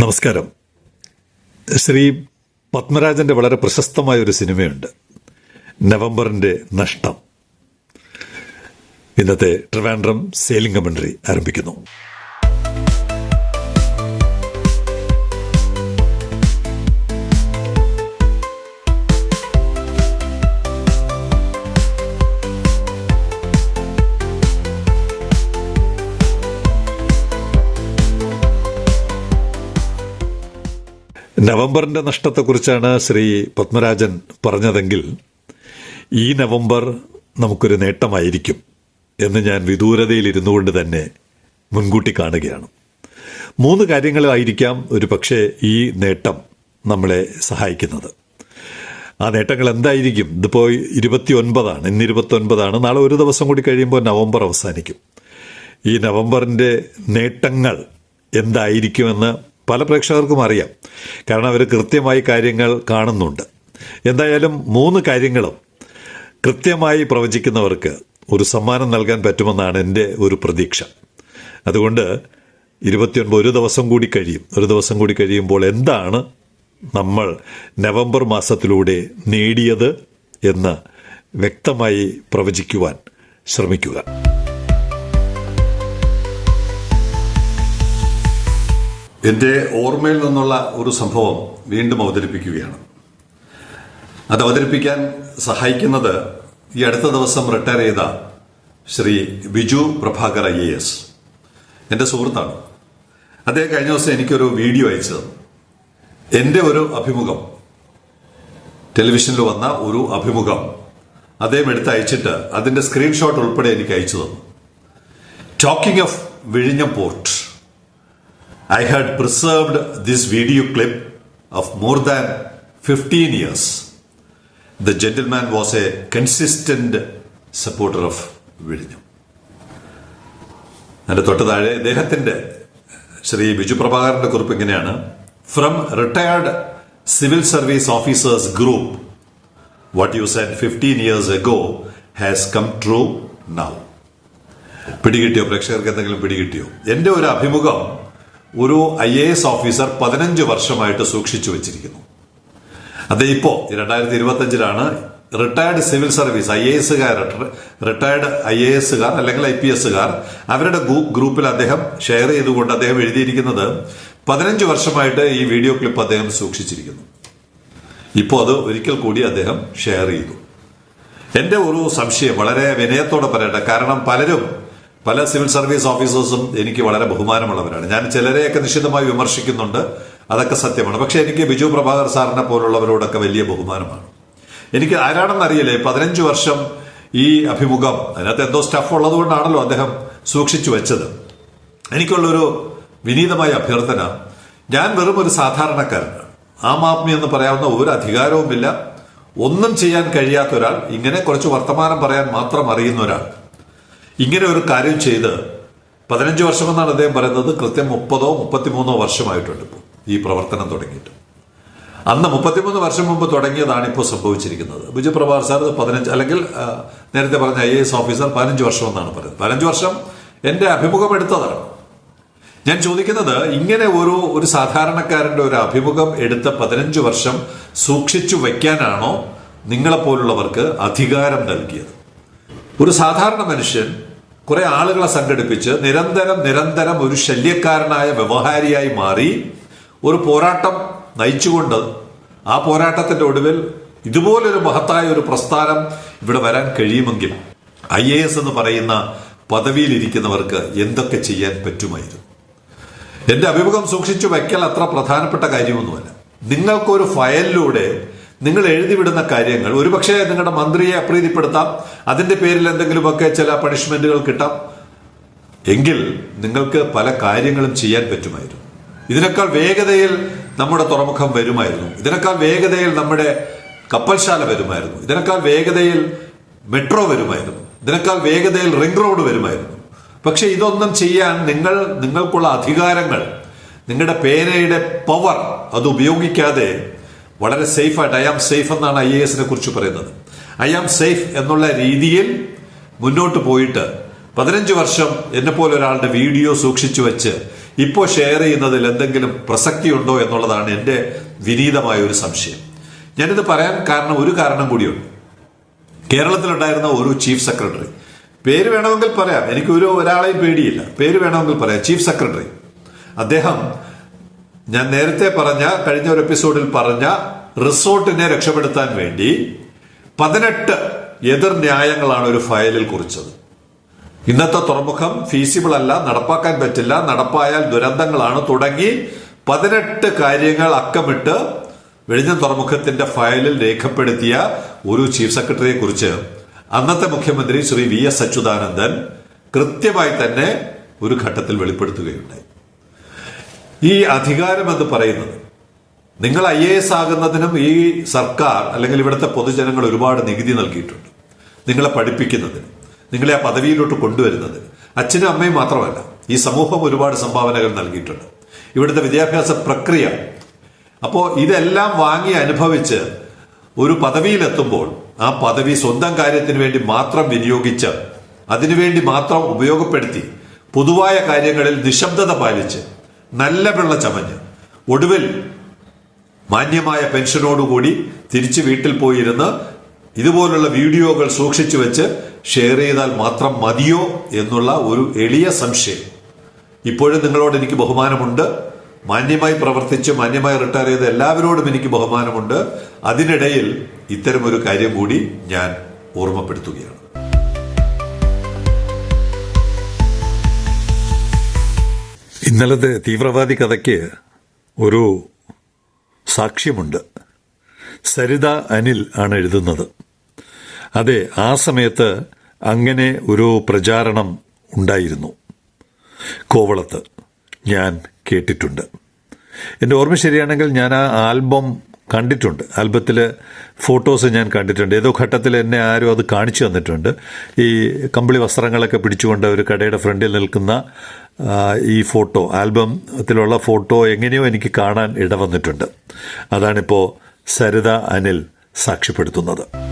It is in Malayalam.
നമസ്കാരം. ശ്രീ പത്മരാജന്റെ വളരെ പ്രശസ്തമായ ഒരു സിനിമയുണ്ട്. നവംബറിന്റെ നഷ്ടം. ഇന്നത്തെ ട്രിവാൻഡ്രം സെയിലിംഗ് കമൻട്രി ആരംഭിക്കുന്നു. നവംബറിന്റെ നഷ്ടത്തെക്കുറിച്ചാണ് ശ്രീ പത്മരാജൻ പറഞ്ഞതെങ്കിൽ ഈ നവംബർ നമുക്കൊരു നേട്ടമായിരിക്കും എന്ന് ഞാൻ വിദൂരതയിൽ ഇരുന്നു കൊണ്ട് തന്നെ മുൻകൂട്ടി കാണുകയാണ്. മൂന്ന് കാര്യങ്ങളായിരിക്കാം ഒരു പക്ഷേ ഈ നേട്ടം നമ്മളെ സഹായിക്കുന്നത്. ആ നേട്ടങ്ങൾ എന്തായിരിക്കും? ഇതിപ്പോൾ ഇരുപത്തി ഒൻപതാണ് ഇന്ന് ഇരുപത്തി ഒൻപതാണ് നാളെ ഒരു ദിവസം കൂടി കഴിയുമ്പോൾ നവംബർ അവസാനിക്കും. ഈ നവംബറിന്റെ നേട്ടങ്ങൾ എന്തായിരിക്കുമെന്ന് പല പ്രേക്ഷകർക്കും അറിയാം. കാരണം അവർ കൃത്യമായി കാര്യങ്ങൾ കാണുന്നുണ്ട്. എന്തായാലും മൂന്ന് കാര്യങ്ങളും കൃത്യമായി പ്രവചിക്കുന്നവർക്ക് ഒരു സമ്മാനം നൽകാൻ പറ്റുമെന്നാണ് എന്റെ ഒരു പ്രതീക്ഷ. അതുകൊണ്ട് ഇരുപത്തിയൊൻപത് ഒരു ദിവസം കൂടി കഴിയും. ഒരു ദിവസം കൂടി കഴിയുമ്പോൾ എന്താണ് നമ്മൾ നവംബർ മാസത്തിലൂടെ നേടിയത് എന്ന് വ്യക്തമായി പ്രവചിക്കുവാൻ ശ്രമിക്കുക. എന്റെ ഓർമ്മയിൽ നിന്നുള്ള ഒരു സംഭവം വീണ്ടും അവതരിപ്പിക്കുകയാണ്. അത് അവതരിപ്പിക്കാൻ സഹായിക്കുന്നത് ഈ അടുത്ത ദിവസം റിട്ടയർ ചെയ്ത Shri Biju Prabhakar I A S. എന്റെ സുഹൃത്താണ്. അദ്ദേഹം കഴിഞ്ഞ ദിവസം എനിക്കൊരു വീഡിയോ അയച്ചു തന്നു എന്റെ ഒരു അഭിമുഖം. ടെലിവിഷനിൽ വന്ന ഒരു അഭിമുഖം അദ്ദേഹം എടുത്ത് അയച്ചിട്ട് അതിന്റെ സ്ക്രീൻഷോട്ട് ഉൾപ്പെടെ എനിക്ക് അയച്ചു തന്നു. ടോക്കിംഗ് ഓഫ് വിഴിഞ്ഞം port. I had preserved this video clip of more than 15 years. The gentleman was a consistent supporter of വിഴിഞ്ഞു അതിന്റെ തൊട്ട് താഴെ ഇദ്ദേഹത്തിന്റെ ശ്രീ ബിജു പ്രഭാകരന്റെ കുറിപ്പ് ഇങ്ങനെയാണ്. From retired civil service officers group what you said fifteen years ago has come true now പിടികിട്ടിയോ? പ്രേക്ഷകർക്ക് എന്തെങ്കിലും പിടികിട്ടിയോ? എന്റെ ഒരു അഭിമുഖം ഒരു ഐ എ എസ് ഓഫീസർ പതിനഞ്ച് വർഷമായിട്ട് സൂക്ഷിച്ചു വെച്ചിരിക്കുന്നു. അത് ഇപ്പോ രണ്ടായിരത്തി ഇരുപത്തി അഞ്ചിലാണ് retired civil service I A എസുകാർ retired I A എസുകാർ അല്ലെങ്കിൽ ഐ പി എസുകാർ അവരുടെ ഗ്രൂപ്പിൽ അദ്ദേഹം ഷെയർ ചെയ്തുകൊണ്ട് അദ്ദേഹം എഴുതിയിരിക്കുന്നത് പതിനഞ്ച് വർഷമായിട്ട് ഈ വീഡിയോ ക്ലിപ്പ് അദ്ദേഹം സൂക്ഷിച്ചിരിക്കുന്നു. ഇപ്പോൾ അത് ഒരിക്കൽ കൂടി അദ്ദേഹം ഷെയർ ചെയ്തു. എന്റെ ഒരു സംശയം വളരെ വിനയത്തോടെ പറയട്ടെ. കാരണം പലരും പല സിവിൽ സർവീസ് ഓഫീസേഴ്സും എനിക്ക് വളരെ ബഹുമാനമുള്ളവരാണ്. ഞാൻ ചിലരെയൊക്കെ നിശ്ചിതമായി വിമർശിക്കുന്നുണ്ട്. അതൊക്കെ സത്യമാണ്. പക്ഷേ എനിക്ക് ബിജു പ്രഭാകർ സാറിനെ പോലുള്ളവരോടൊക്കെ വലിയ ബഹുമാനമാണ്. എനിക്ക് ആരാണെന്ന് അറിയില്ലേ? പതിനഞ്ച് വർഷം ഈ അഭിമുഖം അതിനകത്ത് എന്തോ സ്റ്റഫ് ഉള്ളതുകൊണ്ടാണല്ലോ അദ്ദേഹം സൂക്ഷിച്ചു വെച്ചത്. എനിക്കുള്ളൊരു വിനീതമായ അഭ്യർത്ഥന ഞാൻ വെറും ഒരു സാധാരണക്കാരനാണ്. ആം ആദ്മി എന്ന് പറയാവുന്ന ഒരു അധികാരവുമില്ല. ഒന്നും ചെയ്യാൻ കഴിയാത്ത ഒരാൾ ഇങ്ങനെ കുറച്ച് വർത്തമാനം പറയാൻ മാത്രം അറിയുന്ന ഒരാൾ ഇങ്ങനെ ഒരു കാര്യം ചെയ്ത് പതിനഞ്ച് വർഷമെന്നാണ് അദ്ദേഹം പറയുന്നത്. കൃത്യം മുപ്പതോ മുപ്പത്തിമൂന്നോ വർഷമായിട്ടുണ്ട് ഇപ്പോൾ ഈ പ്രവർത്തനം തുടങ്ങിയിട്ട്. അന്ന് മുപ്പത്തിമൂന്ന് വർഷം മുമ്പ് തുടങ്ങിയതാണ് ഇപ്പോൾ സംഭവിച്ചിരിക്കുന്നത്. ബിജു പ്രഭാർ സാർ പതിനഞ്ച് അല്ലെങ്കിൽ നേരത്തെ പറഞ്ഞ ഐ എ എസ് ഓഫീസർ പതിനഞ്ച് വർഷം എന്നാണ് പറയുന്നത്. പതിനഞ്ച് വർഷം എന്റെ അഭിമുഖം എടുത്തതാണ്. ഞാൻ ചോദിക്കുന്നത് ഇങ്ങനെ ഒരു ഒരു സാധാരണക്കാരന്റെ ഒരു അഭിമുഖം എടുത്ത പതിനഞ്ച് വർഷം സൂക്ഷിച്ചു വയ്ക്കാനാണോ നിങ്ങളെപ്പോലുള്ളവർക്ക് അധികാരം നൽകിയത്? ഒരു സാധാരണ മനുഷ്യൻ കുറെ ആളുകളെ സംഘടിപ്പിച്ച് നിരന്തരം നിരന്തരം ഒരു ശല്യക്കാരനായ വ്യവഹാരിയായി മാറി ഒരു പോരാട്ടം നയിച്ചുകൊണ്ട് ആ പോരാട്ടത്തിന്റെ ഒടുവിൽ ഇതുപോലൊരു മഹത്തായ ഒരു പ്രസ്ഥാനം ഇവിടെ വരാൻ കഴിയുമെങ്കിൽ ഐ എ എസ് എന്ന് പറയുന്ന പദവിയിലിരിക്കുന്നവർക്ക് എന്തൊക്കെ ചെയ്യാൻ പറ്റുമായിരുന്നു? എന്റെ അഭിമുഖം സൂക്ഷിച്ചു വയ്ക്കൽ അത്ര പ്രധാനപ്പെട്ട കാര്യമൊന്നുമല്ല. നിങ്ങൾക്കൊരു ഫയലിലൂടെ നിങ്ങൾ എഴുതിവിടുന്ന കാര്യങ്ങൾ. ഒരുപക്ഷെ നിങ്ങളുടെ മന്ത്രിയെ അപ്രീതിപ്പെടുത്താം. അതിന്റെ പേരിൽ എന്തെങ്കിലുമൊക്കെ ചില പണിഷ്മെന്റുകൾ കിട്ടാം. എങ്കിൽ നിങ്ങൾക്ക് പല കാര്യങ്ങളും ചെയ്യാൻ പറ്റുമായിരുന്നു. ഇതിനേക്കാൾ വേഗതയിൽ നമ്മുടെ തുറമുഖം വരുമായിരുന്നു. ഇതിനേക്കാൾ വേഗതയിൽ നമ്മുടെ കപ്പൽശാല വരുമായിരുന്നു. ഇതിനേക്കാൾ വേഗതയിൽ മെട്രോ വരുമായിരുന്നു. ഇതിനേക്കാൾ വേഗതയിൽ റിംഗ് റോഡ് വരുമായിരുന്നു. പക്ഷെ ഇതൊന്നും ചെയ്യാൻ നിങ്ങൾ നിങ്ങൾക്കുള്ള അധികാരങ്ങൾ നിങ്ങളുടെ പേനയുടെ പവർ അത് ഉപയോഗിക്കാതെ വളരെ സേഫായിട്ട് ഐ ആം സേഫ് എന്നാണ് ഐ എ എസിനെ കുറിച്ച് പറയുന്നത്. ഐ ആം സേഫ് എന്നുള്ള രീതിയിൽ മുന്നോട്ട് പോയിട്ട് പതിനഞ്ച് വർഷം എന്നെ പോലെ ഒരാളുടെ വീഡിയോ സൂക്ഷിച്ചു വെച്ച് ഇപ്പോൾ ഷെയർ ചെയ്യുന്നതിൽ എന്തെങ്കിലും പ്രസക്തിയുണ്ടോ എന്നുള്ളതാണ് എന്റെ വിനീതമായ ഒരു സംശയം. ഞാനിത് പറയാൻ കാരണം ഒരു കാരണം കൂടിയുണ്ട്. കേരളത്തിലുണ്ടായിരുന്ന ഒരു ചീഫ് സെക്രട്ടറി. പേര് വേണമെങ്കിൽ പറയാം. എനിക്ക് ഒരു ഒരാളെയും പേടിയില്ല. പേര് വേണമെങ്കിൽ പറയാം. Chief secretary. അദ്ദേഹം ഞാൻ നേരത്തെ പറഞ്ഞ കഴിഞ്ഞ ഒരു എപ്പിസോഡിൽ പറഞ്ഞ റിസോർട്ടിനെ രക്ഷപ്പെടുത്താൻ വേണ്ടി പതിനെട്ട് എതിർ ന്യായങ്ങളാണ് ഒരു ഫയലിൽ കുറിച്ചത്. ഇന്നത്തെ തുറമുഖം ഫീസിബിൾ അല്ല നടപ്പാക്കാൻ പറ്റില്ല നടപ്പായാൽ ദുരന്തങ്ങളാണ് തുടങ്ങി പതിനെട്ട് കാര്യങ്ങൾ അക്കമിട്ട് വെളിഞ്ഞം തുറമുഖത്തിന്റെ ഫയലിൽ രേഖപ്പെടുത്തിയ ഒരു ചീഫ് സെക്രട്ടറിയെ കുറിച്ച് അന്നത്തെ മുഖ്യമന്ത്രി ശ്രീ വി എസ് അച്യുതാനന്ദൻ കൃത്യമായി തന്നെ ഒരു ഘട്ടത്തിൽ വെളിപ്പെടുത്തുകയുണ്ടായി. ഈ അധികാരം എന്ന് പറയുന്നത്. നിങ്ങൾ ഐ എ എസ് ആകുന്നതിനും ഈ സർക്കാർ അല്ലെങ്കിൽ ഇവിടുത്തെ പൊതുജനങ്ങൾ ഒരുപാട് നികുതി നൽകിയിട്ടുണ്ട്. നിങ്ങളെ പഠിപ്പിക്കുന്നതിന് നിങ്ങളെ ആ പദവിയിലോട്ട് കൊണ്ടുവരുന്നതിന്. അച്ഛനും അമ്മയും മാത്രമല്ല ഈ സമൂഹം ഒരുപാട് സംഭാവനകൾ നൽകിയിട്ടുണ്ട്. ഇവിടുത്തെ വിദ്യാഭ്യാസ പ്രക്രിയ. അപ്പോൾ ഇതെല്ലാം വാങ്ങി അനുഭവിച്ച് ഒരു പദവിയിലെത്തുമ്പോൾ ആ പദവി സ്വന്തം കാര്യത്തിന് വേണ്ടി മാത്രം വിനിയോഗിച്ച് അതിനുവേണ്ടി മാത്രം ഉപയോഗപ്പെടുത്തി പൊതുവായ കാര്യങ്ങളിൽ നിശബ്ദത പാലിച്ച് നല്ല വെള്ള ചമഞ്ഞ്. ഒടുവിൽ മാന്യമായ പെൻഷനോടുകൂടി തിരിച്ച് വീട്ടിൽ പോയിരുന്ന് ഇതുപോലുള്ള വീഡിയോകൾ സൂക്ഷിച്ചു വെച്ച് ഷെയർ ചെയ്താൽ മാത്രം മതിയോ എന്നുള്ള ഒരു എളിയ സംശയം. ഇപ്പോഴും നിങ്ങളോട് എനിക്ക് ബഹുമാനമുണ്ട്. മാന്യമായി പ്രവർത്തിച്ച് മാന്യമായി റിട്ടയർ ചെയ്ത എല്ലാവരോടും എനിക്ക് ബഹുമാനമുണ്ട്. അതിനിടയിൽ ഇത്തരമൊരു കാര്യം കൂടി ഞാൻ ഓർമ്മപ്പെടുത്തുകയാണ്. ഇന്നലത്തെ തീവ്രവാദി കഥയ്ക്ക് ഒരു സാക്ഷ്യമുണ്ട്. സരിത അനിൽ ആണ് എഴുതുന്നത്. അതെ ആ സമയത്ത് അങ്ങനെ ഒരു പ്രചാരണം ഉണ്ടായിരുന്നു. കോവളത്ത് ഞാൻ കേട്ടിട്ടുണ്ട്. എന്റെ ഓർമ്മ ശരിയാണെങ്കിൽ ഞാൻ ആ ആൽബം കണ്ടിട്ടുണ്ട്. ആൽബത്തിൽ ഫോട്ടോസ് ഞാൻ കണ്ടിട്ടുണ്ട്. ഏതോ ഘട്ടത്തിൽ എന്നെ ആരും അത് കാണിച്ചു തന്നിട്ടുണ്ട്. ഈ കമ്പിളി വസ്ത്രങ്ങളൊക്കെ പിടിച്ചുകൊണ്ട് ഒരു കടയുടെ ഫ്രണ്ടിൽ നിൽക്കുന്ന ഈ ഫോട്ടോ ആൽബത്തിലുള്ള ഫോട്ടോ എങ്ങനെയോ എനിക്ക് കാണാൻ ഇടവന്നിട്ടുണ്ട്. അതാണിപ്പോൾ സരിത അനിൽ സാക്ഷ്യപ്പെടുത്തുന്നത്.